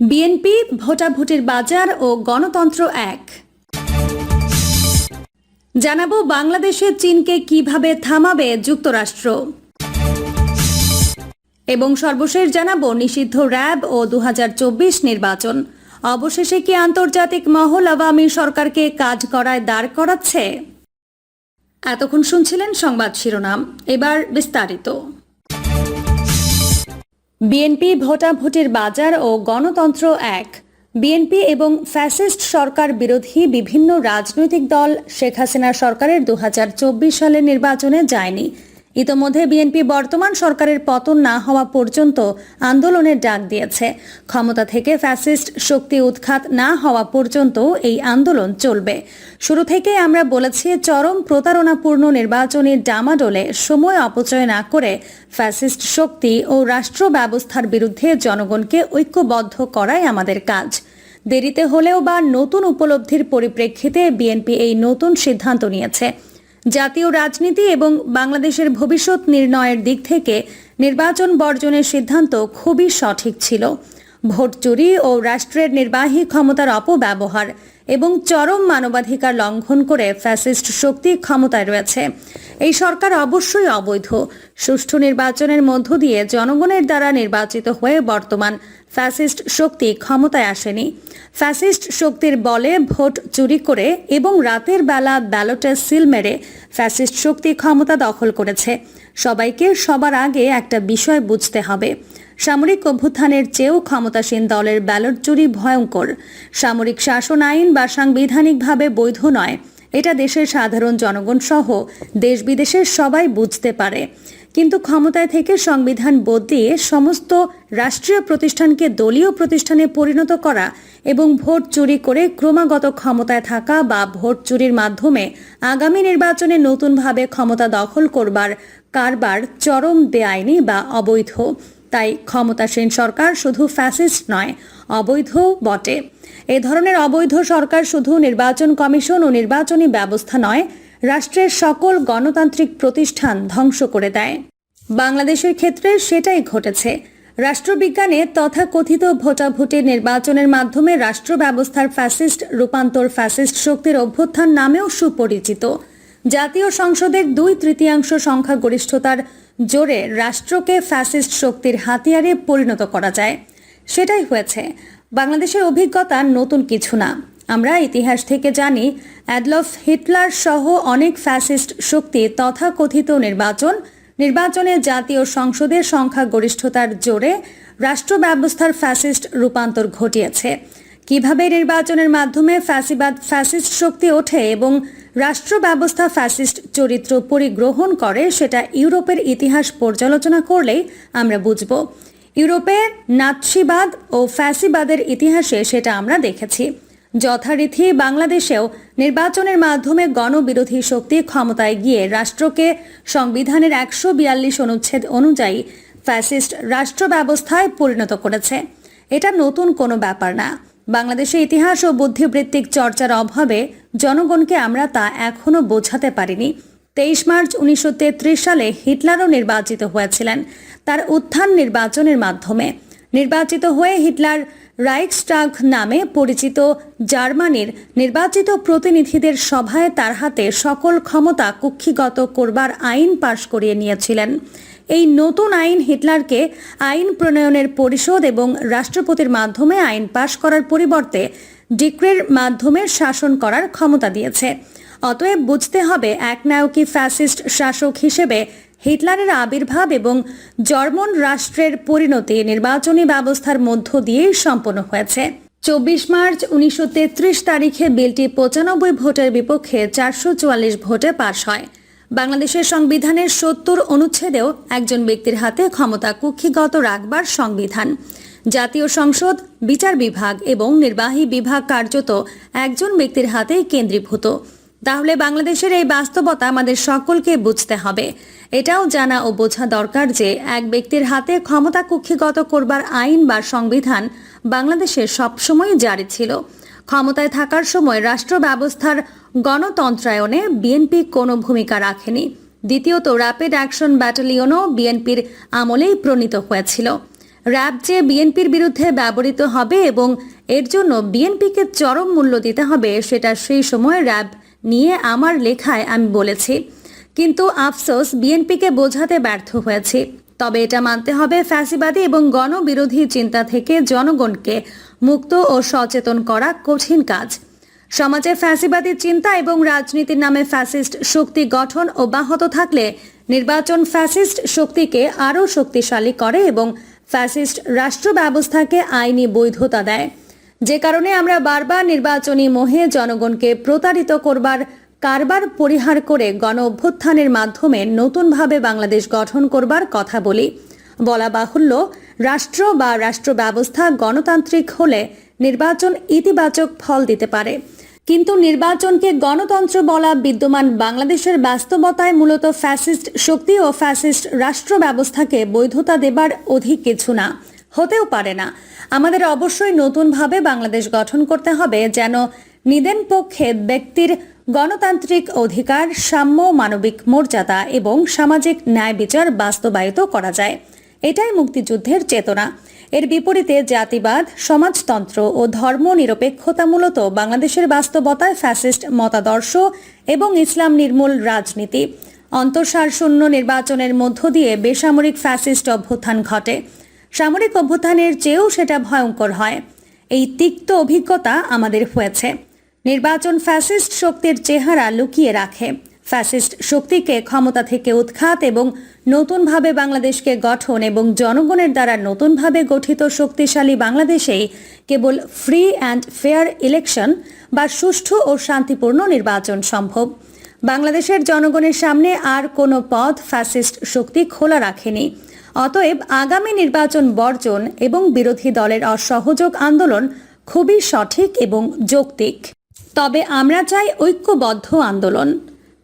BNP ভোটাভুটির বাজার ও গণতন্ত্র এক। জানাব বাংলাদেশে চীনকে কীভাবে থামাবে যুক্তরাষ্ট্র। এবং সর্বশেষ জানাব নিষিদ্ধ র্যাব ও দু হাজার চব্বিশ নির্বাচন। অবশেষে কি আন্তর্জাতিক মহল আওয়ামী সরকারকে কাজ করায় দাঁড় করাচ্ছে? এতক্ষণ শুনছিলেন সংবাদ শিরোনাম। এবার বিস্তারিত। বিএনপি ভোটাভুটির বাজার ও গণতন্ত্র এক। বিএনপি এবং ফ্যাসিস্ট সরকার বিরোধী বিভিন্ন রাজনৈতিক দল শেখ হাসিনা সরকারের দু হাজার চব্বিশ সালের নির্বাচনে যায়নি। ইতোমধ্যে বিএনপি বর্তমান সরকারের পতন না হওয়া পর্যন্ত আন্দোলনের ডাক দিয়েছে। ক্ষমতা থেকে ফ্যাসিস্ট শক্তি উৎখাত না হওয়া পর্যন্ত এই আন্দোলন চলবে। শুরু থেকে আমরা বলেছি, চরম প্রতারণাপূর্ণ নির্বাচনী ডামাডোলে সময় অপচয় না করে ফ্যাসিস্ট শক্তি ও রাষ্ট্র ব্যবস্থার বিরুদ্ধে জনগণকে ঐক্যবদ্ধ করাই আমাদের কাজ। দেরিতে হলেও বা নতুন উপলব্ধির পরিপ্রেক্ষিতে বিএনপি এই নতুন সিদ্ধান্ত নিয়েছে। জাতীয় রাজনীতি এবং বাংলাদেশের ভবিষ্যৎ নির্ণয়ের দিক থেকে নির্বাচন বর্জনের সিদ্ধান্ত খুবই সঠিক ছিল। ভোট চুরি ও রাষ্ট্রের নির্বাহী ক্ষমতার অপব্যবহার এবং চরম মানবাধিকার লঙ্ঘন করে ফ্যাসিস্ট শক্তি ক্ষমতায় রয়েছে। এই সরকার অবশ্যই অবৈধ। সুষ্ঠু নির্বাচনের মধ্য দিয়ে জনগণের দ্বারা নির্বাচিত হয়ে বর্তমান ফ্যাসিস্ট শক্তি ক্ষমতায় আসেনি। ফ্যাসিস্ট শক্তির বলে ভোট চুরি করে এবং রাতের বেলা ব্যালটে সিল মেরে ফ্যাসিস্ট শক্তি ক্ষমতা দখল করেছে। সবাইকে সবার আগে একটা বিষয় বুঝতে হবে। সামরিক অভ্যুত্থানের চেয়েও ক্ষমতাসীন দলের ব্যালট চুরি ভয়ঙ্কর। সামরিক শাসন আইন বা সাংবিধানিকভাবে বৈধ নয়। এটা দেশের সাধারণ জনগণ সহ দেশ বিদেশের সবাই বুঝতে পারে। কিন্তু ক্ষমতায় থেকে সংবিধান বদলিয়ে সমস্ত রাষ্ট্রীয় প্রতিষ্ঠানকে দলীয় প্রতিষ্ঠানে পরিণত করা এবং ভোট চুরি করে ক্রমাগত ক্ষমতায় থাকা বা ভোট চুরির মাধ্যমে আগামী নির্বাচনে নতুনভাবে ক্ষমতা দখল করবার কারবার চরম বেআইনি বা অবৈধ। তাই ক্ষমতাসীন সরকার শুধু ফ্যাসিস্ট নয় অবৈধ বটে। এ ধরনের অবৈধ সরকার শুধু নির্বাচন কমিশন ও নির্বাচনী ব্যবস্থা নয়, রাষ্ট্রের সকল গণতান্ত্রিক প্রতিষ্ঠান ধ্বংস করে দেয়। বাংলাদেশের ক্ষেত্রে সেটাই ঘটেছে। রাষ্ট্রবিজ্ঞানে তথাকথিত ভোটাভুটির নির্বাচনের মাধ্যমে রাষ্ট্র ব্যবস্থার ফ্যাসিস্ট, রূপান্তর ফ্যাসিস্ট শক্তির অভ্যুত্থান নামেও সুপরিচিত। জাতীয় সংসদের দুই তৃতীয়াংশ সংখ্যাগরিষ্ঠতার জোরে রাষ্ট্রকে ফ্যাসিস্ট শক্তির হাতিয়ারে পরিণত করা যায়। সেটাই হয়েছে। বাংলাদেশের অভিজ্ঞতা নতুন কিছু না। আমরা ইতিহাস থেকে জানি, অ্যাডলফ হিটলার সহ অনেক ফ্যাসিস্ট শক্তি তথাকথিত নির্বাচন, নির্বাচনে জাতীয় সংসদের সংখ্যাগরিষ্ঠতার জোরে রাষ্ট্র ব্যবস্থার ফ্যাসিস্ট রূপান্তর ঘটিয়েছে। কীভাবে নির্বাচনের মাধ্যমে ফ্যাসিবাদ ফ্যাসিস্ট শক্তি ওঠে এবং রাষ্ট্র ব্যবস্থা ফ্যাসিস্ট চরিত্র পরিগ্রহণ করে, সেটা ইউরোপের ইতিহাস পর্যালোচনা করলেই আমরা বুঝব। ইউরোপের নাৎসিবাদ ও ফ্যাসিবাদের ইতিহাসে সেটা আমরা দেখেছি। যথারীতি বাংলাদেশেও নির্বাচনের মাধ্যমে গণবিরোধী শক্তি ক্ষমতায় গিয়ে রাষ্ট্রকে সংবিধানের একশো বিয়াল্লিশ অনুচ্ছেদ অনুযায়ী ফ্যাসিস্ট রাষ্ট্র ব্যবস্থায় পরিণত করেছে। এটা নতুন কোনো ব্যাপার না। বাংলাদেশের ইতিহাস ও বুদ্ধিবৃত্তিক চর্চার অভাবে জনগণকে আমরা তা এখনও বোঝাতে পারিনি। তেইশ মার্চ উনিশশো তেত্রিশ সালে হিটলারও নির্বাচিত হয়েছিলেন। তার উত্থান নির্বাচনের মাধ্যমে। নির্বাচিত হয়ে হিটলার রাইকস্টাগ নামে পরিচিত জার্মানির নির্বাচিত প্রতিনিধিদের সভায় তার হাতে সকল ক্ষমতা কুক্ষিগত করবার আইন পাশ করিয়ে নিয়েছিলেন। এই নতুন আইন হিটলারকে আইন প্রণয়নের পরিষদ এবং রাষ্ট্রপতির মাধ্যমে আইন পাশ করার পরিবর্তে ডিক্রির মাধ্যমে শাসন করার ক্ষমতা দিয়েছে। অতএব বুঝতে হবে একনায়কী ফ্যাসিস্ট শাসক হিসেবে হিটলারের আবির্ভাব এবং জার্মান রাষ্ট্রের পরিণতি নির্বাচনী ব্যবস্থার মধ্য দিয়েই সম্পন্ন হয়েছে। চব্বিশ মার্চ উনিশশো তেত্রিশ তারিখে বিলটি পঁচানব্বই ভোটের বিপক্ষে চারশো চুয়াল্লিশ ভোটে পাশ হয়। বাংলাদেশের সংবিধানের সত্তর অনুচ্ছেদেও একজন ব্যক্তির হাতে ক্ষমতা কুক্ষিগত রাখবার সংবিধান। জাতীয় সংসদ, বিচার বিভাগ এবং নির্বাহী বিভাগ কার্যত একজন ব্যক্তির হাতেই কেন্দ্রীভূত। তাহলে বাংলাদেশের এই বাস্তবতা আমাদের সকলকে বুঝতে হবে। এটাও জানা ও বোঝা দরকার যে এক ব্যক্তির হাতে ক্ষমতা কুক্ষিগত করবার আইন বা সংবিধান বাংলাদেশে সবসময় জারি ছিল। ক্ষমতায় থাকার সময় রাষ্ট্র ব্যবস্থার গণতন্ত্রায়নে বিএনপি কোনো ভূমিকা রাখেনি। দ্বিতীয়ত র্যাপিড অ্যাকশন ব্যাটালিয়নও বিএনপির আমলেই প্রণীত হয়েছিল। র্যাব যে বিএনপির বিরুদ্ধে ব্যবহৃত হবে এবং এর জন্য বিএনপিকে চরম মূল্য দিতে হবে, সেটা সেই সময় র্যাব নিয়ে আমার লেখায় আমি বলেছি। কিন্তু আফসোস, বিএনপিকে বোঝাতে ব্যর্থ হয়েছি। তবে এটা মানতে হবে ফ্যাসিবাদী এবং গণবিরোধী চিন্তা থেকে জনগণকে মুক্ত ও সচেতন করা কঠিন কাজ। সমাজে ফ্যাসিবাদী চিন্তা এবং রাজনীতির নামে ফ্যাসিস্ট শক্তি গঠন অব্যাহত থাকলে নির্বাচন ফ্যাসিস্ট শক্তিকে আরও শক্তিশালী করে এবং ফ্যাসিস্ট রাষ্ট্র ব্যবস্থাকে আইনি বৈধতা দেয়। যে কারণে আমরা বারবার নির্বাচনী মোহে জনগণকে প্রতারিত করবার কারবার পরিহার করে গণ অভ্যুত্থানের মাধ্যমে নতুনভাবে বাংলাদেশ গঠন করবার কথা বলি। বলা বাহুল্য, রাষ্ট্র বা রাষ্ট্র ব্যবস্থা গণতান্ত্রিক হলে নির্বাচন ইতিবাচক ফল দিতে পারে। কিন্তু নির্বাচনকে গণতন্ত্র বলা বিদ্যমান বাংলাদেশের বাস্তবতায় মূলত ফ্যাসিস্ট শক্তি ও ফ্যাসিস্ট রাষ্ট্র ব্যবস্থাকে বৈধতা দেবার অধিক কিছু না, হতেও পারে না। আমাদের অবশ্যই নতুনভাবে বাংলাদেশ গঠন করতে হবে যেন নিদেন পক্ষে ব্যক্তির গণতান্ত্রিক অধিকার, সাম্য, মানবিক মর্যাদা এবং সামাজিক ন্যায় বিচার বাস্তবায়িত করা যায়। এটাই মুক্তিযুদ্ধের চেতনা। এর বিপরীতে জাতিবাদ, সমাজতন্ত্র ও ধর্ম নিরপেক্ষতা মূলত বাংলাদেশের বাস্তবতায় ফ্যাসিস্ট মতাদর্শ এবং ইসলাম নির্মূল রাজনীতি। অন্তঃসারশূন্য নির্বাচনের মধ্য দিয়ে বেসামরিক ফ্যাসিস্ট অভ্যুত্থান ঘটে। সামরিক অভ্যুত্থানের চেয়েও সেটা ভয়ঙ্কর হয়। এই তিক্ত অভিজ্ঞতা আমাদের হয়েছে। নির্বাচন ফ্যাসিস্ট শক্তির চেহারা লুকিয়ে রাখে। ফ্যাসিস্ট শক্তিকে ক্ষমতা থেকে উৎখাত এবং নতুনভাবে বাংলাদেশকে গঠন এবং জনগণের দ্বারা নতুনভাবে গঠিত শক্তিশালী বাংলাদেশেই কেবল ফ্রি অ্যান্ড ফেয়ার ইলেকশন বা সুষ্ঠু ও শান্তিপূর্ণ নির্বাচন সম্ভব। বাংলাদেশের জনগণের সামনে আর কোনো পথ ফ্যাসিস্ট শক্তি খোলা রাখেনি। অতএব আগামী নির্বাচন বর্জন এবং বিরোধী দলের অসহযোগ আন্দোলন খুবই সঠিক এবং যৌক্তিক। তবে আমরা চাই ঐক্যবদ্ধ আন্দোলন।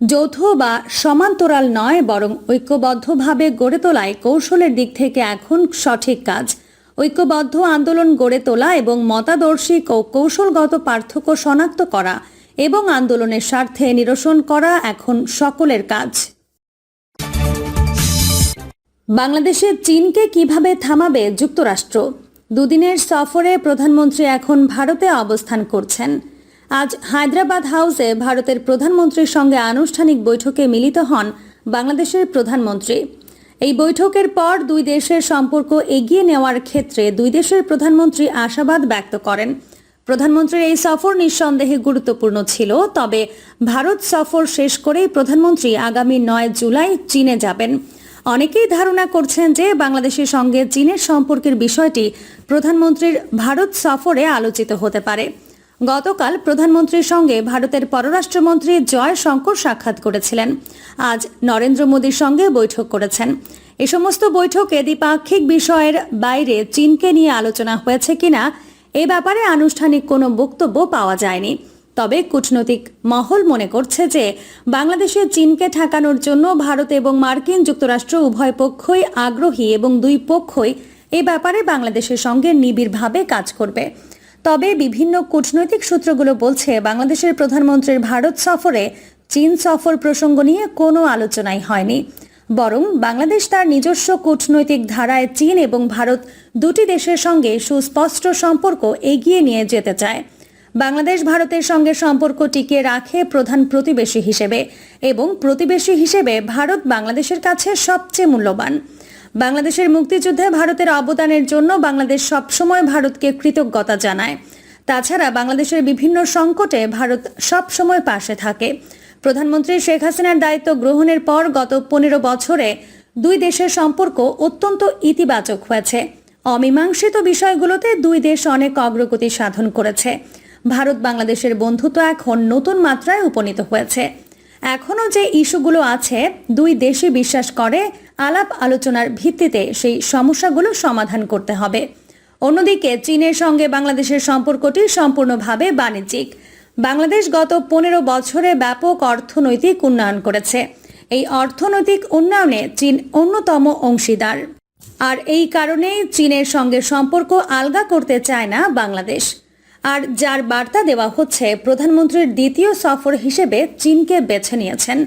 যৌথ বা সমান্তরাল নয় বরং ঐক্যবদ্ধভাবে গড়ে তোলায় কৌশলের দিক থেকে এখন সঠিক কাজ। ঐক্যবদ্ধ আন্দোলন গড়ে তোলা এবং মতাদর্শিক ও কৌশলগত পার্থক্য শনাক্ত করা এবং আন্দোলনের স্বার্থে নিরসন করা এখন সকলের কাজ। বাংলাদেশে চীনকে কীভাবে থামাবে যুক্তরাষ্ট্র? দুদিনের সফরে প্রধানমন্ত্রী এখন ভারতে অবস্থান করছেন। আজ হায়দ্রাবাদ হাউসে ভারতের প্রধানমন্ত্রীর সঙ্গে আনুষ্ঠানিক বৈঠকে মিলিত হন বাংলাদেশের প্রধানমন্ত্রী। এই বৈঠকের পর দুই দেশের সম্পর্ক এগিয়ে নেওয়ার ক্ষেত্রে দুই দেশের প্রধানমন্ত্রী আশাবাদ ব্যক্ত করেন। প্রধানমন্ত্রীর এই সফর নিঃসন্দেহে গুরুত্বপূর্ণ ছিল, তবে ভারত সফর শেষ করেই প্রধানমন্ত্রী আগামী নয় জুলাই চীনে যাবেন। অনেকেই ধারণা করছেন যে বাংলাদেশের সঙ্গে চীনের সম্পর্কের বিষয়টি প্রধানমন্ত্রীর ভারত সফরে আলোচিত হতে পারে। গতকাল প্রধানমন্ত্রীর সঙ্গে ভারতের পররাষ্ট্রমন্ত্রী জয় শঙ্কর সাক্ষাৎ করেছিলেন। আজ নরেন্দ্র মোদীর সঙ্গে বৈঠক করেছেন। এ সমস্ত বৈঠকে দ্বিপাক্ষিক বিষয়ের বাইরে চীনকে নিয়ে আলোচনা হয়েছে কিনা, এ ব্যাপারে আনুষ্ঠানিক কোনো বক্তব্য পাওয়া যায়নি। তবে কূটনৈতিক মহল মনে করছে যে বাংলাদেশে চীনকে ঠেকানোর জন্য ভারত এবং মার্কিন যুক্তরাষ্ট্র উভয় পক্ষই আগ্রহী এবং দুই পক্ষই এ ব্যাপারে বাংলাদেশের সঙ্গে নিবিড়ভাবে কাজ করবে। তবে বিভিন্ন কূটনৈতিক সূত্রগুলো বলছে, বাংলাদেশের প্রধানমন্ত্রীর ভারত সফরে চীন সফর প্রসঙ্গ নিয়ে কোনো আলোচনাই হয়নি। বরং বাংলাদেশ তার নিজস্ব কূটনৈতিক ধারায় চীন এবং ভারত দুটি দেশের সঙ্গে সুস্পষ্ট সম্পর্ক এগিয়ে নিয়ে যেতে চায়। বাংলাদেশ ভারতের সঙ্গে সম্পর্ক টিকিয়ে রাখে প্রধান প্রতিবেশী হিসেবে এবং প্রতিবেশী হিসেবে ভারত বাংলাদেশের কাছে সবচেয়ে মূল্যবান। বাংলাদেশের মুক্তিযুদ্ধে ভারতের অবদানের জন্য বাংলাদেশ সবসময় ভারতকে কৃতজ্ঞতা জানায়। তাছাড়া বাংলাদেশের বিভিন্ন সংকটে ভারত সবসময় পাশে থাকে। প্রধানমন্ত্রী শেখ হাসিনার দায়িত্ব গ্রহণের পর গত পনেরো বছরে দুই দেশের সম্পর্ক অত্যন্ত ইতিবাচক হয়েছে। অমীমাংসিত বিষয়গুলোতে দুই দেশ অনেক অগ্রগতি সাধন করেছে। ভারত বাংলাদেশের বন্ধুত্ব এখন নতুন মাত্রায় উপনীত হয়েছে। এখনও যে ইস্যুগুলো আছে, দুই দেশই বিশ্বাস করে আলাপ আলোচনার ভিত্তিতে সেই সমস্যাগুলো সমাধান করতে হবে। অন্যদিকে চীনের সঙ্গে বাংলাদেশের সম্পর্কটি সম্পূর্ণভাবে বাণিজ্যিক। বাংলাদেশ গত পনেরো বছরে ব্যাপক অর্থনৈতিক উন্নয়ন করেছে। এই অর্থনৈতিক উন্নয়নে চীন অন্যতম অংশীদার। আর এই কারণেই চীনের সঙ্গে সম্পর্ক আলগা করতে চায় না বাংলাদেশ। আর যার বার্তা দেওয়া হচ্ছে, প্রধানমন্ত্রীর দ্বিতীয় সফর হিসেবে চীনকে বেছে নিয়েছেন।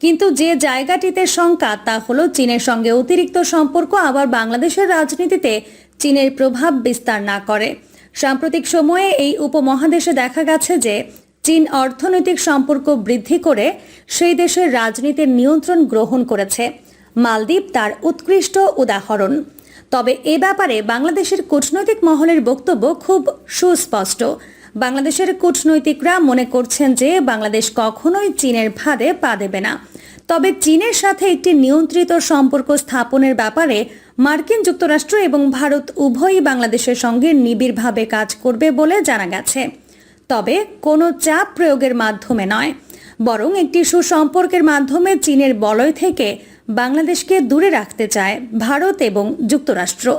কিন্তু যে জায়গাটিতে শঙ্কা, তা হলো চীনের সঙ্গে অতিরিক্ত সম্পর্ক আবার বাংলাদেশের রাজনীতিতে চীনের প্রভাব বিস্তার না করে। সাম্প্রতিক সময়ে এই উপমহাদেশে দেখা গেছে যে চীন অর্থনৈতিক সম্পর্ক বৃদ্ধি করে সেই দেশের রাজনীতির নিয়ন্ত্রণ গ্রহণ করেছে। মালদ্বীপ তার উৎকৃষ্ট উদাহরণ। তবে এ ব্যাপারে বাংলাদেশের কূটনৈতিক মহলের বক্তব্য খুব সুস্পষ্ট। বাংলাদেশের কূটনৈতিকরা মনে করছেন যে বাংলাদেশ কখনোই চীনের ফাঁদে পা দেবে না। তবে চীনের সাথে একটি নিয়ন্ত্রিত সম্পর্ক স্থাপনের ব্যাপারে মার্কিন যুক্তরাষ্ট্র এবং ভারত উভয়ই বাংলাদেশের সঙ্গে নিবিড়ভাবে কাজ করবে বলে জানা গেছে। তবে কোনো চাপ প্রয়োগের মাধ্যমে নয়। বরং একটি সুসম্পর্কের মাধ্যমে চীনের বলয় থেকে বাংলাদেশকে দূরে রাখতে চায় ভারত এবং যুক্তরাষ্ট্র।